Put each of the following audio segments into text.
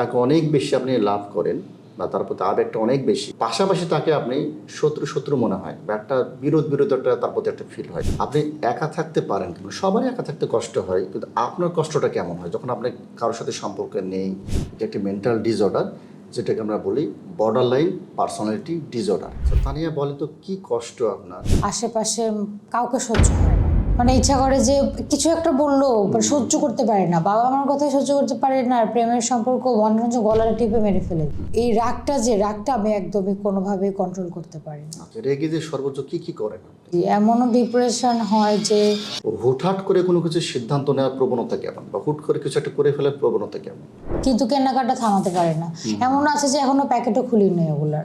তাকে অনেক বেশি আপনি লাভ করেন বা তার প্রতি আবেগটা অনেক বেশি। পাশাপাশি তাকে আপনি শত্রু শত্রু মনে হয় বা একটা বিরোধ বিরোধ একটা তার প্রতি একটা ফিল হয়। আপনি একা থাকতে পারেন কিন্তু সবারই একা থাকতে কষ্ট হয়, কিন্তু আপনার কষ্টটা কেমন হয়? যখন আপনি কারোর সাথে সম্পর্ক নেই, এটা একটি মেন্টাল ডিসঅর্ডার যেটাকে আমরা বলি borderline personality disorder Tania বলে তো কি কষ্ট আপনার? আশেপাশে কাউকে সহ্য হয় না। মানে ইচ্ছা করে যে কিছু একটা বলল but সহ্য করতে পারে না। বাবা আমার কথাই সহ্য করতে পারে না আর প্রেমের সম্পর্ক মনে হচ্ছে গলাটা টিপে মেরে ফেলে। এই রাগটা যে রাগটা আমি একদমই কোনোভাবে কন্ট্রোল করতে পারি না। আচ্ছা, রেগে যে সর্বোচ্চ কি কি করেন এমনও ডিপ্রেশন হয় যে হুটহাট করে কোনো কিছু সিদ্ধান্ত নেওয়ার প্রবণতা কেমন? বা হুট করে কিছু একটা করে ফেলার প্রবণতা কেমন? কিন্তু কেনাকাটা থামাতে পারে না। এমন আছে যে এখনও প্যাকেটও খুলি নেই ওগুলার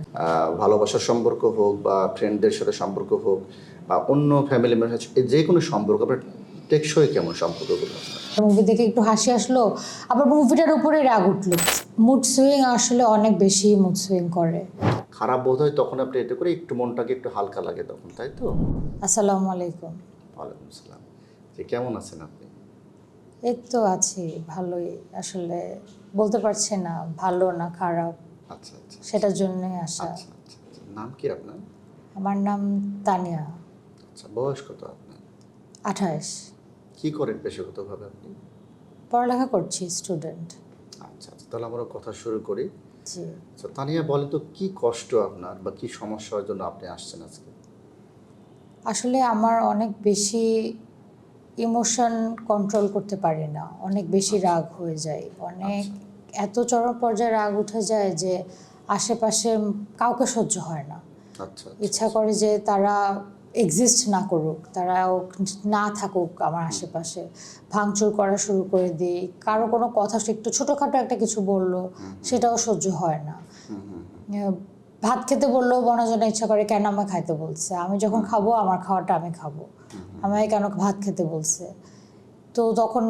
ভালোবাসার সম্পর্ক হোক বা ফ্রেন্ডদের সাথে সম্পর্ক হোক বা অন্য ফ্যামিলি মেম্বার যে কোনো সম্পর্ক আপনার টেকসই কেমন সম্পর্কগুলো মুভি দেখে একটু হাসি আসলো আবার মুভিটার উপরে রাগ উঠল। মুড সুইং আসলে অনেক বেশি মুড সুইং করে। খারাপ বোধ হয় তখন আপনি এটা করে একটু মনটাকে একটু হালকা লাগে তখন তাই তো? আসসালামু আলাইকুম। ওয়ালাইকুম আসসালাম। যে কেমন আছেন আপনি? এই তো আছি ভালোই। আসলে বলতে পারছি না ভালো না খারাপ। আচ্ছা আচ্ছা। সেটার জন্যই আসা। আচ্ছা আচ্ছা আচ্ছা। নাম কি আপনার? আমার নাম তানিয়া। আচ্ছা বয়স কত আপনার? আঠাশ। কি করেন পেশাগতভাবে আপনি? পড়ালেখা করছি স্টুডেন্ট। আচ্ছা আচ্ছা তাহলে আমরা কথা শুরু করি। জি। আচ্ছা তানিয়া বলেন তো কি কষ্ট আপনার বা কি সমস্যার জন্য আপনি আসছেন আজকে? আসলে আমার অনেক বেশি ইমোশন কন্ট্রোল করতে পারি না। অনেক বেশি রাগ হয়ে যায়। অনেক এত চরম পর্যায়ে রাগ উঠে যায় যে আশেপাশে কাউকে সহ্য হয় না। আচ্ছা ইচ্ছা করে যে তারা এক্সিস্ট না করুক তারা না থাকুক আমার আশেপাশে ভাঙচুর করা শুরু করে দিই। কারও কোনো কথা সে একটু ছোটোখাটো একটা কিছু বলল সেটাও সহ্য হয় না। ভাত খেতে বললেও বনজনে ইচ্ছা করে কেন আমায় খাইতে বলছে? আমি যখন খাব আমার খাওয়াটা আমি খাব। আমায় কেন ভাত খেতে বলছে? তো তখন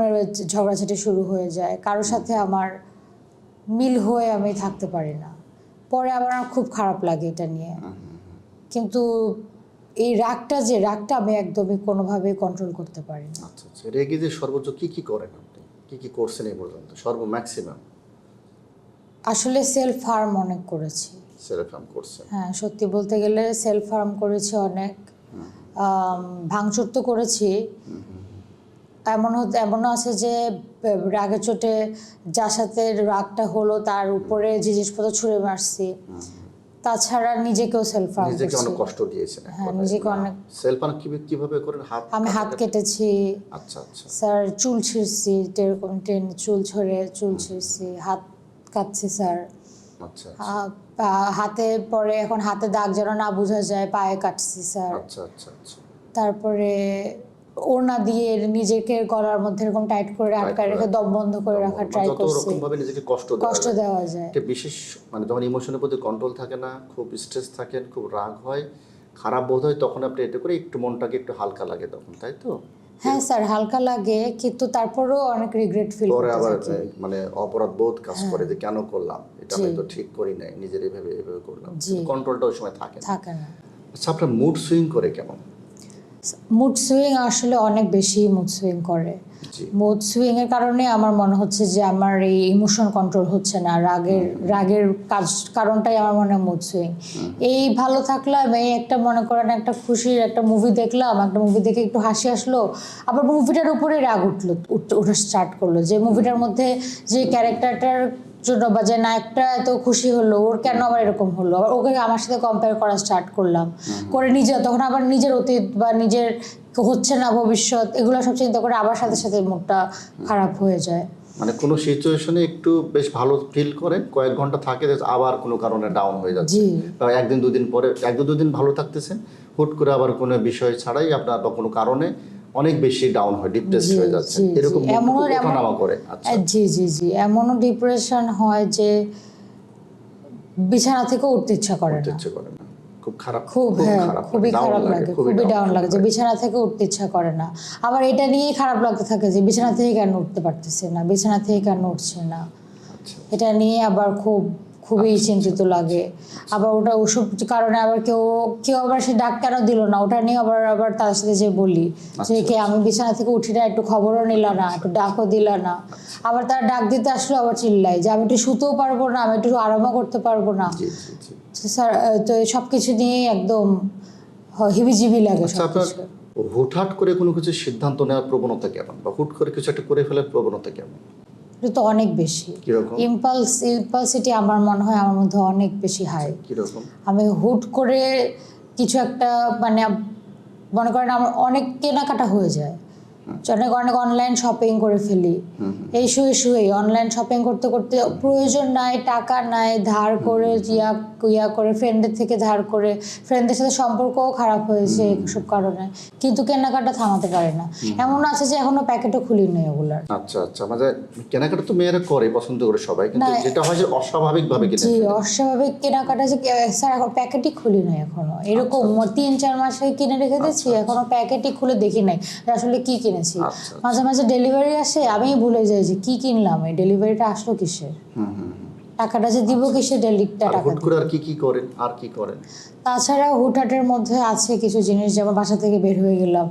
ঝগড়াঝাটি শুরু হয়ে যায়। কারোর সাথে আমার মিল হয়ে আমি থাকতে পারি না। পরে আবার আমার খুব খারাপ লাগে এটা নিয়ে। কিন্তু এই রাগটা যে রাগটা আমি একদমই কোনোভাবেই কন্ট্রোল করতে পারি না। আচ্ছা আচ্ছা। রেগে যে সর্বোচ্চ কি কি করেন আপনি? কি কি করছেন এই পর্যন্ত? সর্ব ম্যাক্সিমাম আসলে সেলফ ফার্ম অনেক করেছি। সেরেফাম করছেন? হ্যাঁ সত্যি বলতে গেলে সেলফ ফার্ম করেছি অনেক। ভাঙচুর তো করেছি। এমন এমনও আছে যে রাগে চোটে যার সাথে রাগটা হলো তার উপরে জিনিসপত্র ছুঁড়ে মারছি। তাছাড়া নিজেকেও সেলফ হার্ম নিজেকে অনেক কষ্ট দিয়েছেন হ্যাঁ। নিজেকে অনেক- সেলফান কীভাবে কীভাবে করেন? হাত আমি হাত কেটেছি। আচ্ছা আচ্ছা। স্যার চুল ছিঁড়ছি এরকম টেনে চুল ছড়ে চুল ছিঁড়ছি হাত কাটছি স্যার। আচ্ছা হাতে পরে এখন হাতে দাগ যেন না বোঝা যায় পায়ে কাটছি স্যার। আচ্ছা আচ্ছা আচ্ছা। তারপরে ওড়না দিয়ে নিজেকে গলার মধ্যে এরকম টাইট করে আটকায় রেখে দম বন্ধ করে রাখার ট্রাই যত করছি। রকম ভাবে নিজেকে কষ্ট কষ্ট দেওয়া যায়। একটা বিশেষ মানে যখন ইমোশনের প্রতি কন্ট্রোল থাকে না খুব স্ট্রেস থাকেন খুব রাগ হয় খারাপ বোধ হয় তখন আপনি এটা করে একটু মনটাকে একটু হালকা লাগে তখন তাই তো? হ্যাঁ স্যার হালকা লাগে কিন্তু তারপরেও অনেক রিগ্রেট ফিল পরে আবার হ্যাঁ। মানে অপরাধ বোধ কাজ করে যে কেন করলাম? এটা আমি তো ঠিক করি নাই নিজের এভাবে এভাবে করলাম। কন্ট্রোলটা ওই সময় থাকে থাকে না। আচ্ছা আপনার মুড সুইং করে কেমন? মুড সুইং আসলে অনেক বেশি মুড সুইং করে। মুড সুইং এর কারণে আমার মনে হচ্ছে যে আমার এই ইমোশন কন্ট্রোল হচ্ছে না রাগের রাগের কাজ কারণটাই আমার মনে হয় মুড সুইং এই ভালো থাকলাম এই একটা মনে করেন একটা খুশির একটা মুভি দেখলাম একটা মুভি দেখে একটু হাসি আসলো আবার মুভিটার উপরে রাগ উঠল উঠ- উঠা স্টার্ট করল। যে মুভিটার মধ্যে যে ক্যারেক্টারটার জন্য বা যে নায়কটা এত খুশি হলো ওর কেন আবার এরকম হলো? আবার ওকে আমার সাথে কম্পেয়ার করা স্টার্ট করলাম। করে নিজে তখন আবার নিজের অতীত বা নিজের হচ্ছে না ভবিষ্যৎ এগুলো সব চিন্তা করে আবার সাথে সাথে মুডটা খারাপ হয়ে যায়। মানে কোনো সিচুয়েশনে একটু বেশ ভালো ফিল করেন কয়েক ঘণ্টা থাকে আবার কোনো কারণে ডাউন হয়ে যাচ্ছে। বা একদিন দুদিন পরে এক দু দুদিন ভালো থাকতেছেন হুট করে আবার কোনো বিষয় ছাড়াই আপনার বা কোনো কারণে অনেক বেশি ডাউন হয় হয়ে যাচ্ছে। এরকম ওঠানামা করে। আচ্ছা। জি জি জি। এমনও ডিপ্রেশন হয় যে বিছানা থেকে উঠতে ইচ্ছা করে না। ইচ্ছে করে না। খুব খারাপ খুব হ্যাঁ খুবই খারাপ লাগে খুবই ডাউন লাগে। যে বিছানা থেকে উঠতে ইচ্ছা করে না। আবার এটা নিয়েই খারাপ লাগতে থাকে যে বিছানা থেকে কেন উঠতে পারতেছে না বিছানা থেকে কেন উঠছে না। আচ্ছা। এটা নিয়ে আবার খুব খুবই চিন্তিত লাগে। আবার ওটা ওষুধ কারণে আবার কেউ কেউ আবার সে ডাক কেন দিল না। ওটা নিয়ে আবার আবার তার সাথে যে বলি যে কে আমি বিছানা থেকে উঠি না একটু খবরও নিল না একটু ডাকও দিল না। আবার তারা ডাক দিতে আসলে আবার চিল্লাই যে আমি একটু শুতেও পারব না আমি একটু আরামও করতে পারব না। স্যার তো সব কিছু নিয়ে একদম হিবিজিবি লাগে আচ্ছা হুটহাট করে কোনো কিছু সিদ্ধান্ত নেওয়ার প্রবণতা কেমন? বা হুট করে কিছু একটা করে ফেলার প্রবণতা কেমন? এটা তো অনেক বেশি। ইম্পালস ইম্পালসিটি আমার মনে হয় আমার মধ্যে অনেক বেশি হাই আমি হুট করে কিছু একটা মানে মনে করেন আমার অনেক কেনাকাটা হয়ে যায়। অনেক অনেক অনলাইন শপিং করে ফেলি। এই শুয়ে শুয়ে অনলাইন শপিং করতে করতে প্রয়োজন নাই টাকা নাই ধার করে ইয়া ইয়া করে ফ্রেন্ডের থেকে ধার করে ফ্রেন্ডদের সাথে সম্পর্কও খারাপ হয়েছে এসব কারণে। কিন্তু কেনাকাটা থামাতে পারে না। এমন আছে যে এখনও প্যাকেটও খুলিনি ওগুলার আচ্ছা আচ্ছা। মানে কেনাকাটা তো মেয়েরা করে পছন্দ করে সবাই। কিন্তু যেটা হয় যে অস্বাভাবিক ভাবে কিনে জি অস্বাভাবিক কেনাকাটা যে স্যার এখন প্যাকেটই খুলি নাই এখনও। এরকম তিন চার মাস কিনে রেখে দিচ্ছি এখনও প্যাকেটই খুলে দেখি নাই আসলে কি কিনেছি আচ্ছা, মাঝে মাঝে ডেলিভারি আসে আমি ভুলে যাই যে কি কিনলাম এই ডেলিভারিটা আসলো কিসের। টাকাটা যে দিব কিসের ডেলিটা আর টাকা হুট করে আর কি কি করেন আর কি করেন? তাছাড়া হুটহাটের মধ্যে আছে কিছু জিনিস যেমন বাসা থেকে বের হয়ে গেলাম।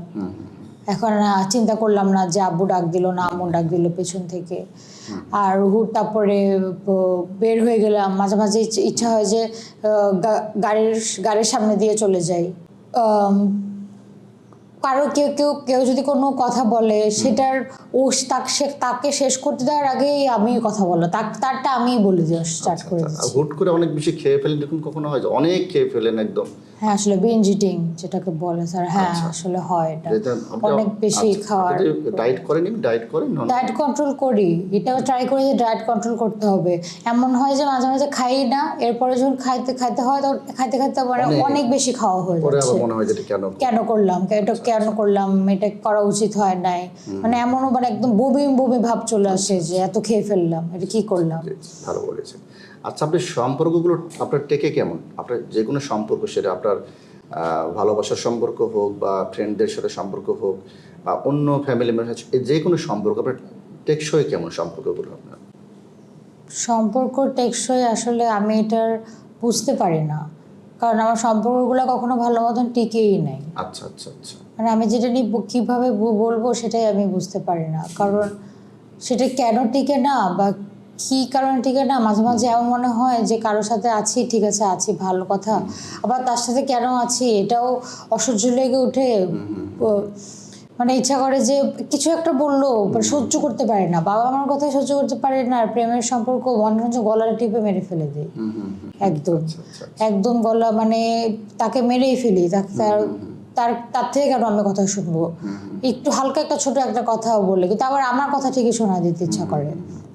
এখন চিন্তা করলাম না যে আব্বু ডাক দিল না আম্মু ডাক দিল পেছন থেকে। আর হুট তারপরে বের হয়ে গেলাম মাঝে মাঝে ইচ্ছে- হয় যে গাড়ির গাড়ির সামনে দিয়ে চলে যাই। কারও কেউ কেউ কেউ যদি কোনো কথা বলে সেটার ও তাকে সে- তাকে শেষ করতে দেওয়ার আগেই আমি কথা বলো তার- তারটা আমিই বলে দিই স্টার্ট করে আর হুট করে অনেক বেশি খেয়ে ফেলেন এরকম কখনো হয় অনেক খেয়ে ফেলেন একদম। হ্যাঁ আসলে যেটাকে বলে স্যার হ্যাঁ আচ্ছা। আসলে হয় এটা। অনেক বেশি আচ্ছা, খাওয়ার ডায়েট করেন ডায়েট করেন ডায়েট কন্ট্রোল করি। এটাও ট্রাই করি যে ডায়েট কন্ট্রোল করতে হবে। এমন হয় যে মাঝে মাঝে খাই না এরপরে যখন খাইতে খাইতে হয় তখন খাইতে খাইতে মানে অনেক- বেশি খাওয়া হয়ে যাচ্ছে। মনে হয় কেন? কেন করলাম? এটা কেন করলাম? এটা করা উচিত হয় নাই। মানে এমনও মানে একদম বমি বমি ভাব চলে আসে যে এত খেয়ে ফেললাম এটা কি করলাম? ভালো বলেছেন। আচ্ছা আপনার সম্পর্কগুলো আপনার টেকে কেমন? আপনার যে কোনো সম্পর্ক সেটা আপনার ভালোবাসার সম্পর্ক হোক বা ফ্রেন্ডদের সাথে সম্পর্ক হোক বা অন্য ফ্যামিলি মেম্বার যে কোনো সম্পর্ক আপনার টেকসই কেমন সম্পর্কগুলো আপনার? সম্পর্ক টেকসই আসলে আমি এটার বুঝতে পারি না। কারণ আমার সম্পর্কগুলো কখনো ভালো মতন টিকেই নাই। আচ্ছা আচ্ছা আচ্ছা। মানে আমি যেটা নিয়ে কীভাবে বলব সেটাই আমি বুঝতে পারি না। কারণ সেটা কেন টিকে না বা কি কারণে টিকে না মাঝে মাঝে এমন মনে হয় যে কারোর সাথে আছি ঠিক আছে আছি ভালো কথা। আবার তার সাথে কেন আছি? এটাও অসহ্য লেগে উঠে মানে ইচ্ছা করে যে কিছু একটা বলল মানে সহ্য করতে পারে না। বাবা আমার কথাই সহ্য করতে পারে না। আর প্রেমের সম্পর্ক মনে হচ্ছে গলাটা টিপে মেরে ফেলে হুম একদম। আচ্ছা আচ্ছা একদম গলা মানে তাকে মেরেই ফেলি। তার তার তার থেকে কেন আমি কথা শুনব? একটু হালকা একটা ছোট একটা কথা বলে কিন্তু আবার আমার কথা ঠিকই শোনা দিতে ইচ্ছা করে।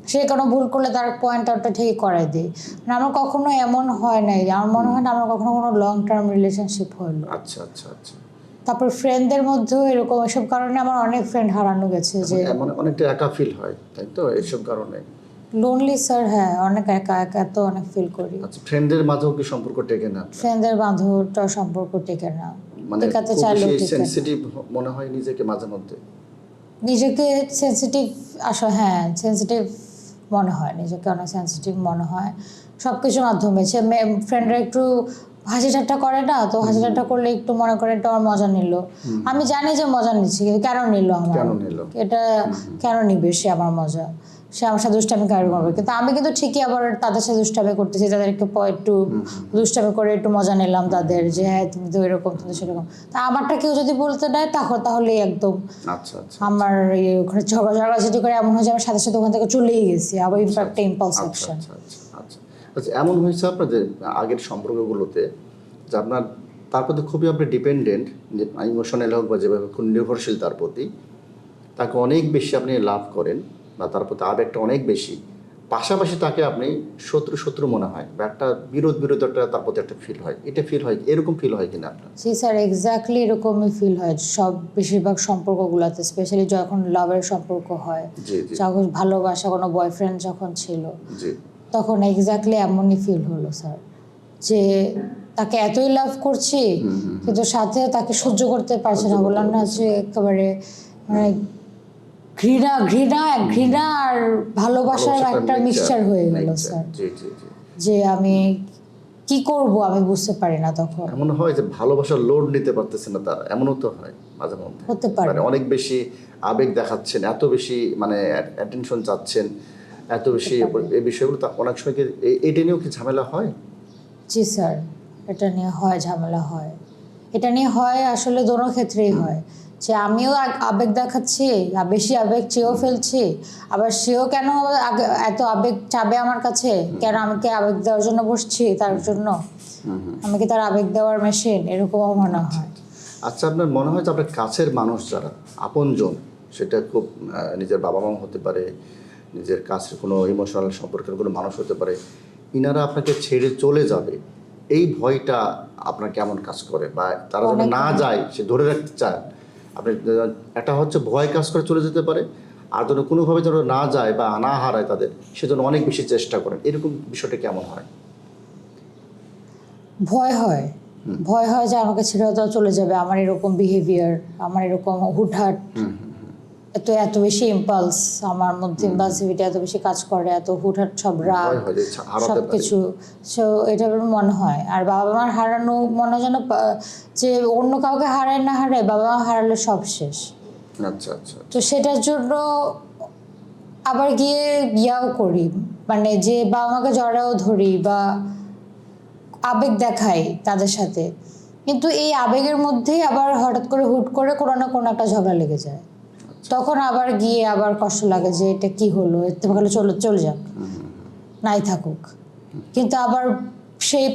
সে কোনো ভুল করলে তার পয়েন্ট আউটটা ঠিকই করাই দিই। মানে আমার কখনো এমন হয় নাই আমার মনে হয় না আমার কখনো কোনো লং টার্ম রিলেশনশিপ হলো। আচ্ছা আচ্ছা আচ্ছা। তারপর ফ্রেন্ডদের মধ্যেও এরকম এসব কারণে আমার অনেক ফ্রেন্ড হারানো গেছে যে মানে অনেকটা একা ফিল হয় তাই তো? এইসব কারণে। লোনলি স্যার হ্যাঁ অনেক একা একা তো অনেক ফিল করি। আচ্ছা ফ্রেন্ডদের মাঝেও কি সম্পর্ক টেকে না? ফ্রেন্ডদের বান্ধবটা সম্পর্ক টেকে না। মানে টেকাতে খুব চাইলেও টেকে। সেন্সিটিভ মনে হয় নিজেকে মাঝে মধ্যে? নিজেকে সেন্সিটিভ আসো হ্যাঁ সেন্সিটিভ মনে হয় নিজেকে অনেক সেন্সিটিভ মনে হয় সব কিছুর মাধ্যমে। সে ফ্রেন্ডরা একটু হাসি ঠাট্টা করে না তো হাসি ঠাট্টা করলে একটু মনে করে একটু আমার মজা নিল। আমি জানি যে মজা নিচ্ছি কিন্তু কেন নিল আমার? এটা কেন নিবে সে আমার মজা? সে আমার সাথে দুষ্টামি করবে। কিন্তু আমি কিন্তু ঠিকই আবার তাদের সাথে দুষ্টামি করতেছি তাদের একটু একটু দুষ্টামি করে একটু মজা নিলাম তাদের যে হ্যাঁ তুমি তো এরকম তুমি সেরকম। তা আমারটা কেউ যদি বলতে দেয় তখন তাহলে একদম আচ্ছা আচ্ছা আমার ইয়ে ওখানে ঝগড়া ঝগড়াঝাটি করে এমন হয়েছে আমার সাথে সাথে ওখান থেকে চলেই গেছি। আবার ইনফ্যাক্ট ইম্পালস আচ্ছা অ্যাকশন আচ্ছা আচ্ছা আচ্ছা। আচ্ছা এমন হয়েছে আপনার যে আগের সম্পর্কগুলোতে যে আপনার তার প্রতি খুবই আপনি ডিপেন্ডেন্ট ইমোশনাল হোক বা যেভাবে নির্ভরশীল তার প্রতি। তাকে অনেক বেশি আপনি লাভ করেন। বা তার প্রতি আবেগটা অনেক বেশি পাশাপাশি তাকে আপনি শত্রু শত্রু মনে হয় বা একটা বিরোধ বিরোধ একটা তার প্রতি একটা ফিল হয়। এটা ফিল হয় এরকম ফিল হয় কিনা আপনার? জি স্যার এক্স্যাক্টলি এরকমই ফিল হয়। সব বেশিরভাগ সম্পর্কগুলোতে স্পেশালি যখন লাভের সম্পর্ক হয় যখন ভালোবাসা কোনো বয়ফ্রেন্ড যখন ছিল তখন এক্স্যাক্টলি এমনই ফিল হলো স্যার যে তাকে এতই লাভ করছি কিন্তু সাথে তাকে সহ্য করতে পারছে না। বললাম না। যে একেবারে মানে ঘৃণা ঘৃণা ঘৃণা আর ভালোবাসার একটা মিক্সচার হয়ে গেল স্যার। যে আমি কি করব আমি বুঝতে পারি না তখন। এমন হয় যে ভালোবাসার লোড নিতে পারতেছে না তারা এমনও তো হয় মাঝে মধ্যে। হতে পারে। মানে অনেক বেশি আবেগ দেখাচ্ছেন এত বেশি মানে অ্যাটেনশন চাচ্ছেন এত বেশি এই বিষয়গুলো অনেক সময় কি এটা নিয়েও কি ঝামেলা হয়? জি স্যার এটা নিয়ে হয় ঝামেলা হয়। এটা নিয়ে হয় আসলে দোনো ক্ষেত্রেই হয়। যে আমিও আবেগ দেখাচ্ছি বেশি আবেগ চেয়েও ফেলছি। আবার সেও কেন এত আবেগ চাবে আমার কাছে? কেন আমাকে আবেগ দেওয়ার জন্য বসছি তার জন্য? আমি কি তার আবেগ দেওয়ার মেশিন এরকমও মনে হয়। আচ্ছা আপনার মনে হয় যে আপনার কাছের মানুষ যারা আপনজন সেটা খুব নিজের বাবা মা হতে পারে নিজের কাছের কোনো ইমোশনাল সম্পর্কের কোনো মানুষ হতে পারে ইনারা আপনাকে ছেড়ে চলে যাবে। এই ভয়টা আপনার কেমন কাজ করে? বা তারা যেন না যায় সে ধরে রাখতে চান আপনি একটা হচ্ছে ভয় কাজ করে চলে যেতে পারে আর যেন কোনোভাবে যেন না যায় বা না হারায় তাদের সেজন্য অনেক বেশি চেষ্টা করেন। এরকম বিষয়টা কেমন হয়? ভয় হয়। ভয় হয় যে আমাকে ছেড়ে হয়তো চলে যাবে। আমার এরকম বিহেভিয়ার আমার এরকম হুটহাট এত এত বেশি ইম্পালস আমার মধ্যে ইম্পালসিভিটি এত বেশি কাজ করে এত হুটহাট সব রাগ সব কিছু। সো এটা মনে হয়। আর বাবা মার হারানো মনে হয় যেন যে অন্য কাউকে হারায় না হারায় বাবা মা হারালে সব শেষ। আচ্ছা আচ্ছা। তো সেটার জন্য আবার গিয়ে ইয়াও করি। মানে যে বাবা মাকে জড়াও ধরি বা আবেগ দেখাই তাদের সাথে। কিন্তু এই আবেগের মধ্যেই আবার হঠাৎ করে হুট করে কোনো না কোনো একটা ঝগড়া লেগে যায়। তখন আবার গিয়ে আবার কষ্ট লাগে যে এটা কি হলো? এর থেকে ভালো চলে চলে যাক নাই থাকুক। কিন্তু আবার সেই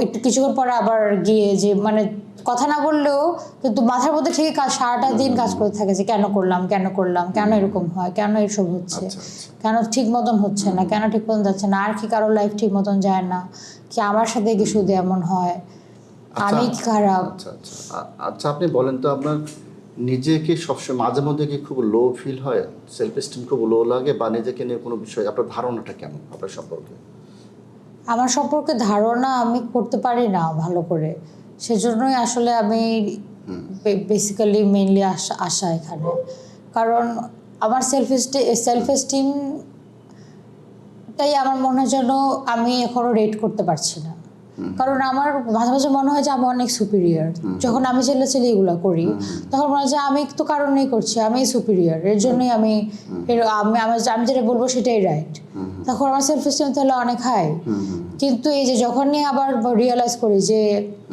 একটু কিছুক্ষণ পরে আবার গিয়ে যে মানে কথা না বললেও কিন্তু মাথার মধ্যে ঠিকই কাজ সারাটা দিন কাজ করে থাকে যে কেন করলাম কেন করলাম? কেন এরকম হয়? কেন এসব হচ্ছে? আচ্ছা আচ্ছা। কেন ঠিক মতন হচ্ছে না? কেন ঠিক মতন যাচ্ছে না? আর কি কারোর লাইফ ঠিক মতন যায় না? কি আমার সাথে কি শুধু এমন হয়? আমি খারাপ? আচ্ছা আচ্ছা। আ- আচ্ছা আপনি বলেন তো আপনার নিজেকে সবসময় মাঝে মধ্যে কি খুব লো ফিল হয়? সেলফ এস্টিম খুব লো লাগে বা নিজেকে নিয়ে কোনো বিষয় আপনার ধারণাটা কেমন আপনার সম্পর্কে? আমার সম্পর্কে ধারণা আমি করতে পারি না ভালো করে। সেজন্যই আসলে আমি বেসিক্যালি মেইনলি আসা আসা এখানে। কারণ আমার সেলফ সেলফ এস্টিম তাই আমার মনে হয় যেন আমি এখনও রেট করতে পারছি না। কারণ আমার মাঝে মাঝে মনে হয় যে আমি অনেক সুপিরিয়র যখন আমি ছেলে ছেলে এগুলো করি তখন মনে হয় যে আমি তো কারণেই করছি আমি সুপিরিয়র এর জন্যই আমি আমি আমি যেটা বলব সেটাই রাইট তখন আমার সেলফ এস্টিম তাহলে অনেক হাই কিন্তু এই যে যখনই আবার রিয়েলাইজ করি যে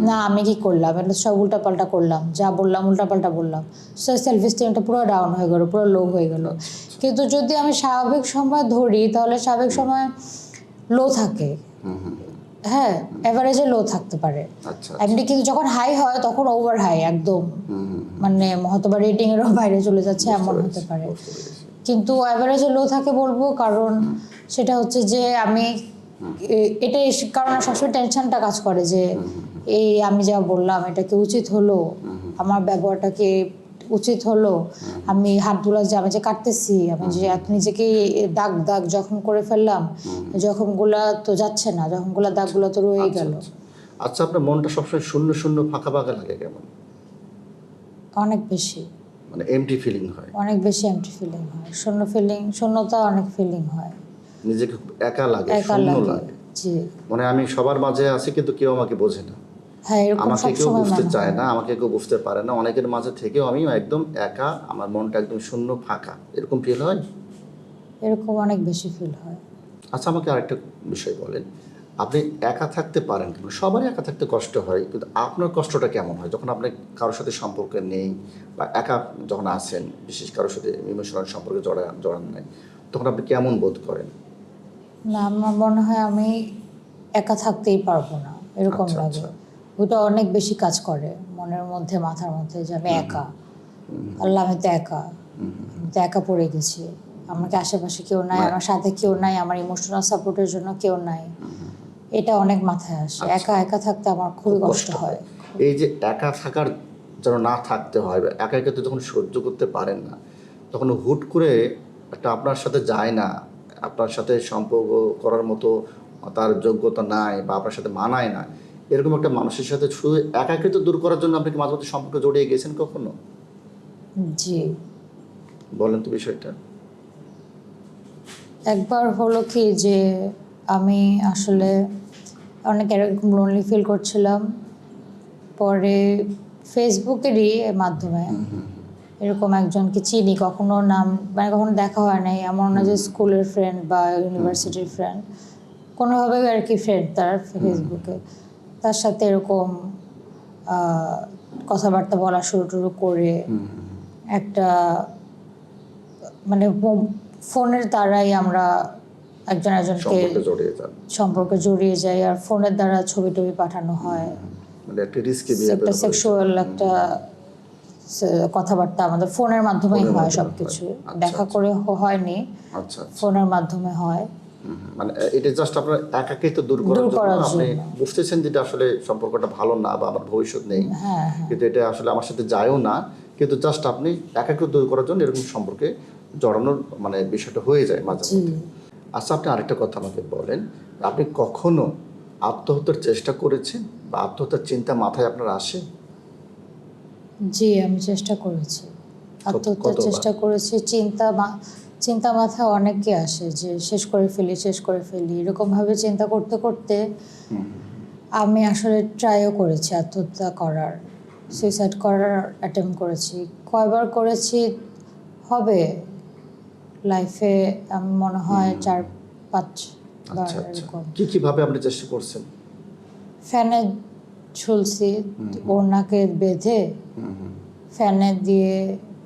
না আমি কি করলাম? এটা সব উল্টাপাল্টা করলাম যা বললাম উল্টাপাল্টা বললাম। সে সেলফ এস্টিমটা পুরো ডাউন হয়ে গেলো পুরো লো হয়ে গেল। কিন্তু যদি আমি স্বাভাবিক সময় ধরি তাহলে স্বাভাবিক সময় লো থাকে। হ্যাঁ এভারেজে লো থাকতে পারে। আচ্ছা এমনি কিন্তু যখন হাই হয় তখন ওভার হাই একদম। মানে হয়তো বা রেটিং এরও বাইরে চলে যাচ্ছে এমন হতে পারে। কিন্তু অ্যাভারেজে লো থাকে বলব কারণ সেটা হচ্ছে যে আমি এটা কারণ সবসময় টেনশনটা কাজ করে যে এই আমি যা বললাম এটা কি উচিত হলো? আমার ব্যবহারটা কি উচিত হলো আমি হাত তুলা যে আমি যে কাটতেছি আমি যে এত নিজেকে দাগ দাগ জখম করে ফেললাম জখমগুলা তো যাচ্ছে না জখমগুলা দাগগুলো তো রয়ে গেল। আচ্ছা। আপনার মনটা সবসময় শূন্য শূন্য ফাঁকা ফাঁকা লাগে কেমন? অনেক বেশি। মানে এমটি ফিলিং হয়। অনেক বেশি এমটি ফিলিং হয়। শূন্য ফিলিং শূন্যতা অনেক ফিলিং হয়। নিজেকে একা লাগে শূন্য লাগে। জি। মানে আমি সবার মাঝে আছি কিন্তু কেউ আমাকে বোঝে না। আমাকে কেউ বুঝতে চায় না আমাকে কেউ বুঝতে পারে না। অনেকের মাঝে থেকেও আমি একদম একা আমার মনটা একদম শূন্য ফাঁকা। এরকম ফিল হয়? এরকম অনেক বেশি ফিল হয়। আচ্ছা আমাকে আরেকটা বিষয় বলেন। আপনি একা থাকতে পারেন কিন্তু সবারই একা থাকতে কষ্ট হয় কিন্তু আপনার কষ্টটা কেমন হয়? যখন আপনি কারোর সাথে সম্পর্ক নেই বা একা যখন আসেন বিশেষ কারোর সাথে ইমোশনাল সম্পর্কে জড়া জড়ান নাই তখন আপনি কেমন বোধ করেন? না আমার মনে হয় আমি একা থাকতেই পারব না এরকম আচ্ছা, লাগে। আচ্ছা। ওইটা অনেক বেশি কাজ করে মনের মধ্যে মাথার মধ্যে যে আমি একা। আল্লাহ আমি তো একা। আমি তো একা পড়ে গেছি। আমাকে আশেপাশে কেউ নাই আমার সাথে কেউ নাই আমার ইমোশনাল সাপোর্টের জন্য কেউ নাই। এটা অনেক মাথায় আসে। একা একা থাকতে আমার খুবই কষ্ট হয়। এই যে একা থাকার যেন না থাকতে হয় একা একা তো যখন সহ্য করতে পারেন না তখন হুট করে একটা আপনার সাথে যায় না আপনার সাথে সম্পর্ক করার মতো তার যোগ্যতা নাই বা আপনার সাথে মানায় না এরকম একটা মানুষের সাথে শুধু একাকৃত দূর করার জন্য আপনি কি মাঝে মধ্যে সম্পর্ক জড়িয়ে গেছেন কখনো? জি। বলেন তো বিষয়টা। একবার হলো কি যে আমি আসলে অনেক এরকম লোনলি ফিল করছিলাম। পরে ফেসবুকেরই মাধ্যমে এরকম একজনকে চিনি কখনো নাম মানে কখনো দেখা হয় নাই। এমন না যে স্কুলের ফ্রেন্ড বা ইউনিভার্সিটির ফ্রেন্ড কোনোভাবে আর কি ফ্রেন্ড তার ফেসবুকে তার সাথে এরকম কথাবার্তা বলা শুরু টুরু করে একটা মানে ফোনের দ্বারাই আমরা একজন একজনকে সম্পর্কে জড়িয়ে যাই। আর ফোনের দ্বারা ছবি টবি পাঠানো হয়। মানে একটা সেক্সুয়াল একটা কথাবার্তা আমাদের ফোনের মাধ্যমেই হয় সবকিছু। আচ্ছা, দেখা করে হয়নি। আচ্ছা আচ্ছা। ফোনের মাধ্যমে হয়। মানে এটা জাস্ট আপনার একাকিত্ব দূর করার জন্য আপনি। বুঝতেছেন যেটা আসলে সম্পর্কটা ভালো না বা আমার ভবিষ্যৎ নেই। হ্যাঁ হ্যাঁ। কিন্তু এটা আসলে আমার সাথে যায়ও না। কিন্তু জাস্ট আপনি একাকিত্ব দূর করার জন্য এরকম সম্পর্কে জড়ানোর মানে বিষয়টা হয়ে যায় মাঝে মধ্যে। আচ্ছা আপনি আরেকটা কথা আমাকে বলেন। আপনি কখনো আত্মহত্যার চেষ্টা করেছেন বা আত্মহত্যার চিন্তা মাথায় আপনার আসে? জি আমি চেষ্টা করেছি। আত্মহত্যার চেষ্টা করেছি চিন্তা চিন্তা মাথায় অনেকে আসে যে শেষ করে ফেলি শেষ করে ফেলি। এরকমভাবে চিন্তা করতে করতে আমি আসলে ট্রাইও করেছি আত্মহত্যা করার সুইসাইড করার অ্যাটেম্প করেছি। কয়বার করেছি হবে। লাইফে আমি মনে হয় চার পাঁচ বার আচ্ছা আচ্ছা। এরকম। কি কীভাবে আপনি চেষ্টা করছেন? ফ্যানে ঝুলছি ওড়নাকে বেঁধে। ফ্যানে দিয়ে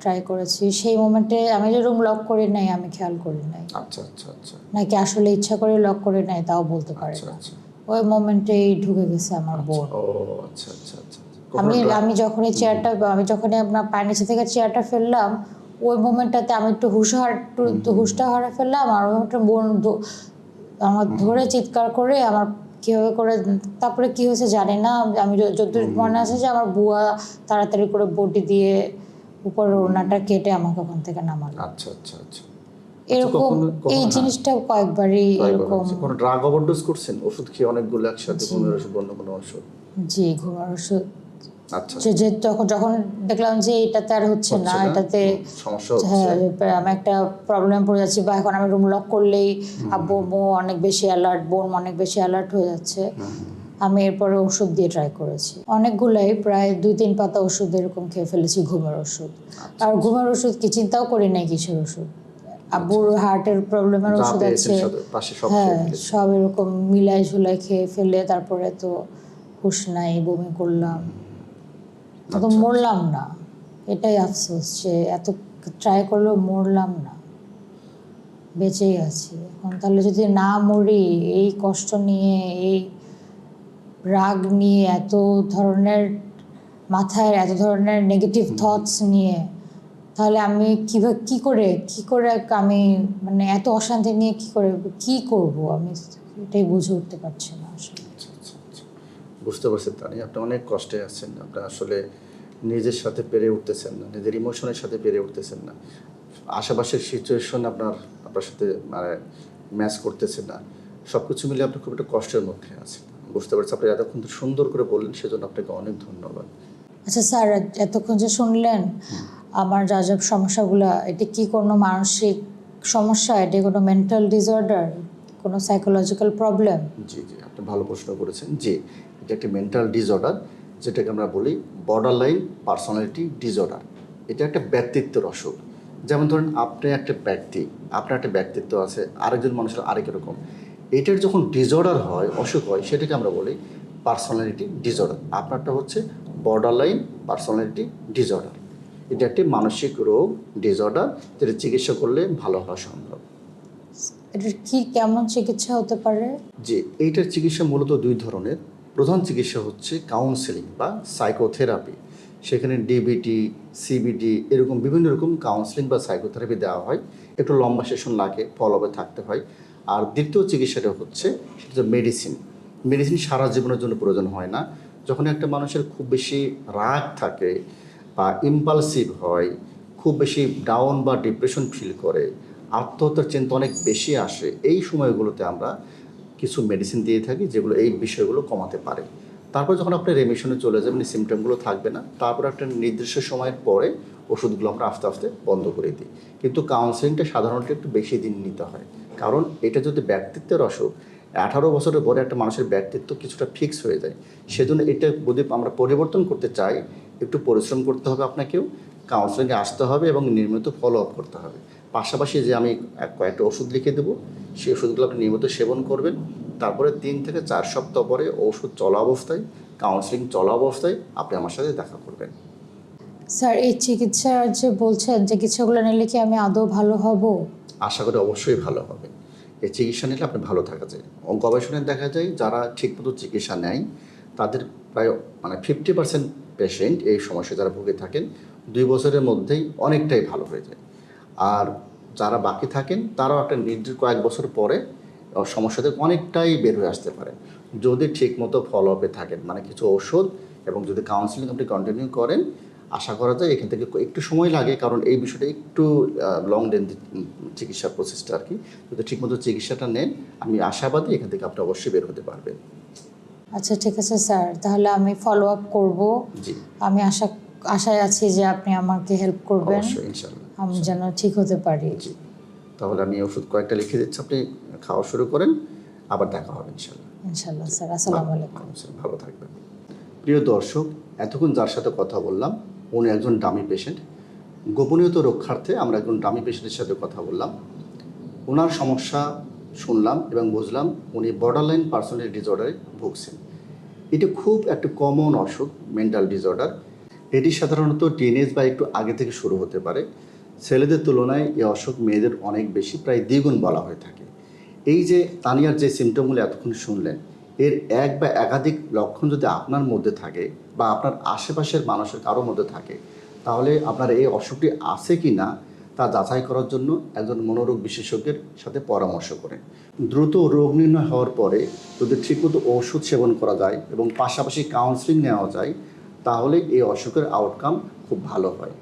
ট্রাই করেছি সেই মোমেন্টে আমি যে রুম লক করে নাই আমি খেয়াল করি নাই। আচ্ছা আচ্ছা আচ্ছা। নাকি আসলে ইচ্ছা করে লক করে নাই তাও বলতে পারি আচ্ছা না। আচ্ছা। ওই মোমেন্টেই ঢুকে গেছে আমার বোন। ও আচ্ছা আচ্ছা আচ্ছা। আমি আমি যখনই চেয়ারটা আমি যখনই আপনার পায়ের নিচে থেকে চেয়ারটা ফেললাম ওই মোমেন্টটাতে আমি একটু হুশ হার একটু হুশটা হারা ফেললাম আর ওই একটা বোন আমার ধরে চিৎকার করে আমার কীভাবে করে তারপরে কি হয়েছে জানি না আমি যতদূর মনে আছে যে আমার বুয়া তাড়াতাড়ি করে বটি দিয়ে উপরে ওড়নাটা কেটে আমাকে ওখান থেকে নামালো। আচ্ছা আচ্ছা আচ্ছা। এরকম কখনো- কখনো এই। জিনিসটা কয়েকবারই এরকম। কোনো ড্রাগ ওভারডোজ করছেন? ওষুধ খেয়ে অনেকগুলো একসাথে কোনো ওষুধ অন্য কোনো ওষুধ জি ঘুমার ওষুধ। আচ্ছা যে যে যখন যখন দেখলাম যে এটাতে আর হচ্ছে না এটাতে সমস্যা হ্যাঁ হচ্ছে আমি একটা প্রবলেম পড়ে যাচ্ছি বা এখন আমি রুম লক করলেই আব্বু অনেক বেশি অ্যালার্ট বোন অনেক বেশি অ্যালার্ট হয়ে যাচ্ছে। আমি এরপরে ওষুধ দিয়ে ট্রাই করেছি। অনেকগুলাই প্রায় দুই তিন পাতা ওষুধ এরকম খেয়ে ফেলেছি ঘুমের ওষুধ। আচ্ছা। আর ঘুমের ওষুধ কি চিন্তাও করি নাই কিসের ওষুধ। আব্বুর হার্টের প্রবলেমের ওষুধ আছে। হ্যাঁ সব এরকম মিলাই ঝুলাই খেয়ে ফেলে তারপরে তো হুশ নাই বমি করলাম। তো আচ্ছা, মরলাম না। এটাই আফসোস যে এত ট্রাই করলেও মরলাম না। বেঁচেই আছি। এখন তাহলে যদি না মরি এই কষ্ট নিয়ে এই রাগ নিয়ে এত ধরনের মাথায় এত ধরনের নেগেটিভ থটস নিয়ে তাহলে আমি কীভাবে কি করে কি করে আমি মানে এত অশান্তি নিয়ে কি করে কি করব? আমি এটাই বুঝে উঠতে পারছি না আসলে। আচ্ছা, আচ্ছা, আচ্ছা। বুঝতে পারছি তানি আপনি অনেক কষ্টে আছেন। আপনি আসলে নিজের সাথে পেরে উঠতেছেন না নিজের ইমোশনের সাথে পেরে উঠতেছেন না। আশেপাশের সিচুয়েশন আপনার আপনার সাথে মানে ম্যাচ করতেছে না। সব কিছু মিলে আপনি খুব একটা কষ্টের মধ্যে আছেন। বুঝতে পারছি। আপনি এতক্ষণ সুন্দর করে বললেন সেজন্য আপনাকে অনেক ধন্যবাদ। আচ্ছা স্যার এতক্ষণ যে শুনলেন আমার যা যা সমস্যাগুলো এটি কি কোনো মানসিক সমস্যা? এটি কোনো মেন্টাল ডিসঅর্ডার কোনো সাইকোলজিক্যাল প্রবলেম জি জি আপনি ভালো প্রশ্ন করেছেন। যে এটা একটি মেন্টাল ডিসঅর্ডার যেটাকে আমরা বলি বর্ডার লাইন পার্সোনালিটি ডিসঅর্ডার এটা একটা ব্যক্তিত্বের অসুখ। যেমন ধরেন আপনি একটা ব্যক্তি আপনার একটা ব্যক্তিত্ব আছে আরেকজন মানুষের আরেক রকম। এটার যখন ডিসঅর্ডার হয় অসুখ হয় সেটাকে আমরা বলি পার্সোনালিটি ডিসঅর্ডার আপনারটা হচ্ছে বর্ডার লাইন পার্সোনালিটি ডিসঅর্ডার এটা একটি মানসিক রোগ ডিসঅর্ডার যেটা চিকিৎসা করলে ভালো হওয়া সম্ভব। এটার কি কেমন চিকিৎসা হতে পারে? যে এইটার চিকিৎসা মূলত দুই ধরনের। প্রধান চিকিৎসা হচ্ছে কাউন্সেলিং বা সাইকোথেরাপি সেখানে ডিবিটি সিবিডি এরকম বিভিন্ন রকম কাউন্সেলিং বা সাইকোথেরাপি দেওয়া হয়। একটু লম্বা সেশন লাগে ফলোবে থাকতে হয়। আর দ্বিতীয় চিকিৎসাটা হচ্ছে সেটা মেডিসিন মেডিসিন সারা জীবনের জন্য প্রয়োজন হয় না। যখন একটা মানুষের খুব বেশি রাগ থাকে বা ইম্পালসিভ হয়, খুব বেশি ডাউন বা ডিপ্রেশন ফিল করে, আত্মহত্যার চিন্তা অনেক বেশি আসে, এই সময়গুলোতে আমরা কিছু মেডিসিন দিয়ে থাকি যেগুলো এই বিষয়গুলো কমাতে পারে। তারপর যখন আপনি রেমিশনে চলে যাবেন সিমটমগুলো থাকবে না, তারপর একটা নির্দিষ্ট সময়ের পরে ওষুধগুলো আমরা আস্তে আস্তে বন্ধ করে দিই। কিন্তু কাউন্সেলিংটা সাধারণত একটু বেশি দিন নিতে হয়। কারণ এটা যদি ব্যক্তিত্বের অসুখ আঠারো বছরের পরে একটা মানুষের ব্যক্তিত্ব কিছুটা ফিক্স হয়ে যায়। সেজন্য এটা যদি আমরা পরিবর্তন করতে চাই একটু পরিশ্রম করতে হবে আপনাকেও কাউন্সেলিংয়ে আসতে হবে এবং নিয়মিত ফলো আপ করতে হবে। পাশাপাশি যে আমি কয়েকটা ওষুধ লিখে দেবো সেই ওষুধগুলো আপনি নিয়মিত সেবন করবেন। তারপরে তিন থেকে চার সপ্তাহ পরে ওষুধ চলা অবস্থায় কাউন্সেলিং চলা অবস্থায় আপনি আমার সাথে দেখা করবেন। স্যার এই চিকিৎসা যে বলছেন চিকিৎসাগুলো নিলে কি আমি আদৌ ভালো হব? আশা করি অবশ্যই ভালো হবে। এই চিকিৎসা নিলে আপনি ভালো থাকা যায়। গবেষণায় দেখা যায় যারা ঠিকমতো চিকিৎসা নেয়, তাদের প্রায় মানে ফিফটি পার্সেন্ট পেশেন্ট এই সমস্যা যারা ভুগে থাকেন, দুই বছরের মধ্যেই অনেকটাই ভালো হয়ে যায়। আর যারা বাকি থাকেন, তারাও একটা নির্দিষ্ট কয়েক বছর পরে সমস্যা থেকে অনেকটাই বের হয়ে আসতে পারে। যদি ঠিকমতো ফলো আপে থাকেন মানে কিছু ওষুধ এবং যদি কাউন্সিলিং আপনি কন্টিনিউ করেন আশা করা যায় এখান থেকে একটু সময় লাগে কারণ এই বিষয়টা একটু লং লেন্থ চিকিৎসার প্রসেসটা আর কি। যদি ঠিকমতো চিকিৎসাটা নেন আমি আশাবাদী এখান থেকে আপনি অবশ্যই বের হতে পারবেন। আচ্ছা ঠিক আছে স্যার। তাহলে আমি ফলো আপ করব আমি আশা আশায় আছি যে আপনি আমাকে হেল্প করবেন। আমি যেন ঠিক হতে পারি। তাহলে আমি ওষুধ কয়েকটা লিখে দিচ্ছি। আপনি খাওয়া শুরু করেন আবার দেখা হবে ইনশাল্লাহ ইনশাল্লাহ স্যার আসসালামু আলাইকুম। ভালো থাকবেন। প্রিয় দর্শক এতক্ষণ যার সাথে কথা বললাম উনি একজন ডামি পেশেন্ট। গোপনীয়তা রক্ষার্থে আমরা একজন ডামি পেশেন্টের সাথে কথা বললাম। ওনার সমস্যা শুনলাম এবং বুঝলাম উনি বর্ডারলাইন পার্সোনালিটি ডিসঅর্ডারে ভুগছেন। এটি খুব একটা কমন অসুখ মেন্টাল ডিসঅর্ডার এটি সাধারণত টিনেজ বা একটু আগে থেকে শুরু হতে পারে। ছেলেদের তুলনায় এই অসুখ মেয়েদের অনেক বেশি, প্রায় দ্বিগুণ বলা হয়ে থাকে। এই যে তানিয়ার যে সিমটমগুলো এতক্ষণ শুনলেন এর এক বা একাধিক লক্ষণ যদি আপনার মধ্যে থাকে বা আপনার আশেপাশের মানুষের কারোর মধ্যে থাকে, তাহলে আপনার এই অসুখটি আছে কি না তা যাচাই করার জন্য একজন মনোরোগ বিশেষজ্ঞের সাথে পরামর্শ করেন। দ্রুত রোগ নির্ণয় হওয়ার পরে যদি ঠিকমতো ওষুধ সেবন করা যায় এবং পাশাপাশি কাউন্সিলিং নেওয়া যায়, তাহলে এই অসুখের আউটকাম খুব ভালো হয়।